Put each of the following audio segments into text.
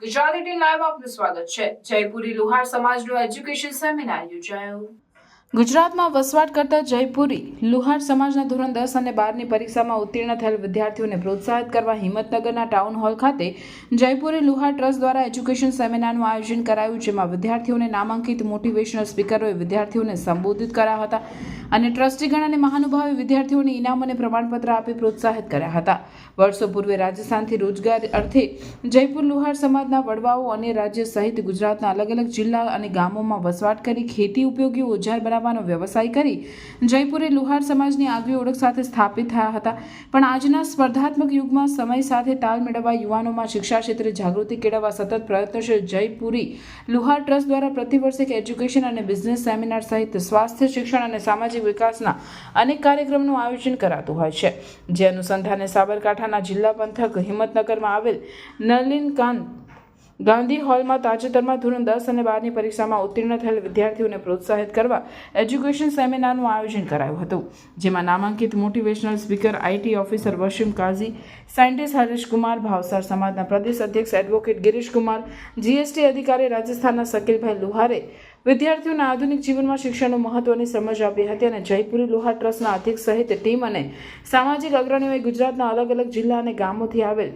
Gujarati live આપનું સ્વાગત છે. જયપુરી લુહાર સમાજનો એજ્યુકેશન સેમિનાર યોજાયો. ગુજરાતમાં વસવાટ કરતા જયપુરી લુહાર સમાજના ધોરણ દસ અને બારની પરીક્ષામાં ઉત્તીર્ણ થયેલ વિદ્યાર્થીઓને પ્રોત્સાહિત કરવા હિંમતનગરના ટાઉન હોલ ખાતે જયપુરી લુહાર ટ્રસ્ટ દ્વારા એજ્યુકેશન સેમિનારનું આયોજન કરાયું, જેમાં વિદ્યાર્થીઓને નામાંકિત મોટિવેશનલ સ્પીકરોએ વિદ્યાર્થીઓને સંબોધિત કર્યા હતા અને ટ્રસ્ટીગણ અને મહાનુભાવે વિદ્યાર્થીઓને ઇનામ અને પ્રમાણપત્ર આપી પ્રોત્સાહિત કર્યા હતા. વર્ષો પૂર્વે રાજસ્થાનથી રોજગાર અર્થે જયપુર લુહાર સમાજના વડવાઓ અને રાજ્ય સહિત ગુજરાતના અલગ અલગ જિલ્લા અને ગામોમાં વસવાટ કરી ખેતી ઉપયોગી ઓજાર બનાવવાનો વ્યવસાય કરી જયપુરે લુહાર સમાજની આગવી ઓળખ સાથે સ્થાપિત થયા હતા. પણ આજના સ્પર્ધાત્મક યુગમાં સમય સાથે તાલ મેળવવા યુવાનોમાં શિક્ષા ક્ષેત્રે જાગૃતિ કેળવવા સતત પ્રયત્નશીલ જયપુરી લુહાર ટ્રસ્ટ દ્વારા પ્રતિવર્ષે એજ્યુકેશન અને બિઝનેસ સેમિનાર સહિત સ્વાસ્થ્ય, શિક્ષણ અને સામાજિક વિકાસના અનેક કાર્યક્રમનું આયોજન કરાતું હોય છે. જે અનુસંધાને સાબરકાંઠાના જિલ્લા પંથક હિંમતનગરમાં આવેલ નલિનકાંત ગાંધી હોલમાં તાજેતરમાં ધોરણ દસ અને બારની પરીક્ષામાં ઉત્તીર્ણ થયેલ વિદ્યાર્થીઓને પ્રોત્સાહિત કરવા એજ્યુકેશન સેમિનારનું આયોજન કરાયું હતું, જેમાં નામાંકિત motivational speaker IT officer Wasim Kazi, scientist Hareshkumar Bhavsar સમાજના પ્રદેશ અધ્યક્ષ એડવોકેટ ગિરીશ કુમાર, જીએસટી અધિકારી રાજસ્થાનના શકીલભાઈ લુહારે, વિદ્યાર્થીઓના આધુનિક જીવનમાં શિક્ષણનું મહત્વની સમજ આપી હતી અને જયપુરી લુહાર ટ્રસ્ટના અધ્યક્ષ સહિત ટીમ અને સામાજિક અગ્રણીઓએ ગુજરાતના અલગ અલગ જિલ્લા અને ગામોથી આવેલ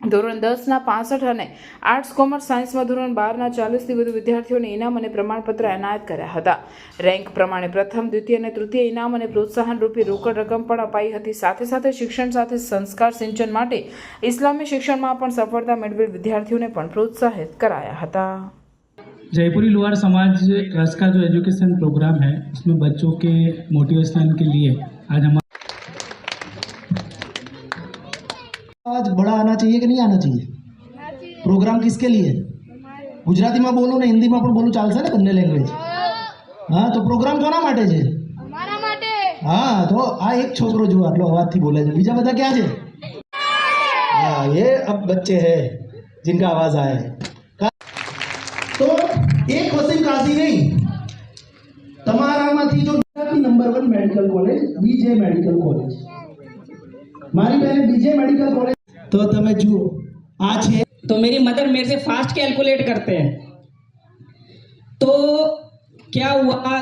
ધોરણ દસના પાસઠ અને આર્ટ્સ કોમર્સ સાયન્સમાં ધોરણ બારના ચાલીસથી વધુ વિદ્યાર્થીઓને ઇનામ અને પ્રમાણપત્ર એનાયત કર્યા હતા રેન્ક પ્રમાણે પ્રથમ દ્વિતીય અને તૃતીય ઇનામ અને પ્રોત્સાહન રૂપી રોકડ રકમ પણ અપાઈ હતી સાથે સાથે શિક્ષણ સાથે સંસ્કાર સિંચન માટે ઇસ્લામી શિક્ષણમાં પણ સફળતા મેળવેલ વિદ્યાર્થીઓને પણ પ્રોત્સાહિત કરાયા હતા जयपुरी लोहार समाज ट्रस्ट का जो एजुकेशन प्रोग्राम है उसमें बच्चों के मोटिवेशन के लिए आज हमारा आज बड़ा आना चाहिए कि नहीं आना चाहिए પ્રોગ્રામ કિસકે લીએ ગુજરાતીમાં બોલો ને હિન્દીમાં પણ બોલું ચાલશે ને બંને લેંગ્વેજ હા તો પ્રોગ્રામ કોના માટે છે અમારા માટે હા તો આ એક છોકરો જો આટલો અવાજથી બોલે છે બીજા બધા ક્યાં છે હા ये अब बच्चे हैं जिनका आवाज आया है તો એક વસીમ કાઝી નહીં તમારામાંથી જો ગુજરાતની number one medical college BJ medical college મારી બહેને બીજે મેડિકલ કોલેજ તો તમે જુઓ આ છે तो मेरी मदर मेरे से फास्ट कैलकुलेट करते हैं तो क्या हुआ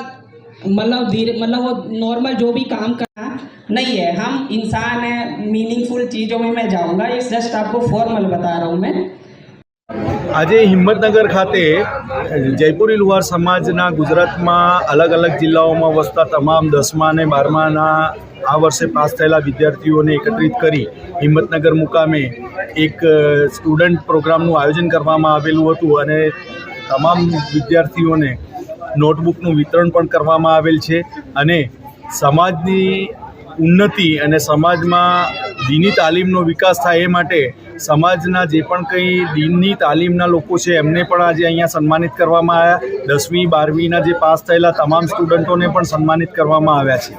मतलब धीरे मतलब वो नॉर्मल जो भी काम करना नहीं है हम इंसान है मीनिंगफुल चीज़ों में मैं जाऊंगा ये जस्ट आपको फॉर्मल बता रहा हूँ मैं આજે હિંમતનગર ખાતે જયપુરી લુહાર સમાજના ગુજરાતમાં અલગ અલગ જિલ્લાઓમાં વસતા તમામ દસમા અને બારમાના આ વર્ષે પાસ થયેલા વિદ્યાર્થીઓને એકત્રિત કરી હિંમતનગર મુકામે એક સ્ટુડન્ટ પ્રોગ્રામનું આયોજન કરવામાં આવેલું હતું અને તમામ વિદ્યાર્થીઓને નોટબુકનું વિતરણ પણ કરવામાં આવેલ છે અને સમાજની ઉન્નતિ અને સમાજમાં દીની તાલીમનો વિકાસ થાય એ માટે સમાજના જે પણ કંઈ દીનની તાલીમના લોકો છે, એમને પણ આજે અહીંયા સન્માનિત કરવામાં આવ્યા. દસમી, બારમીના જે પાસ થયેલા તમામ સ્ટુડન્ટોને પણ સન્માનિત કરવામાં આવ્યા છે.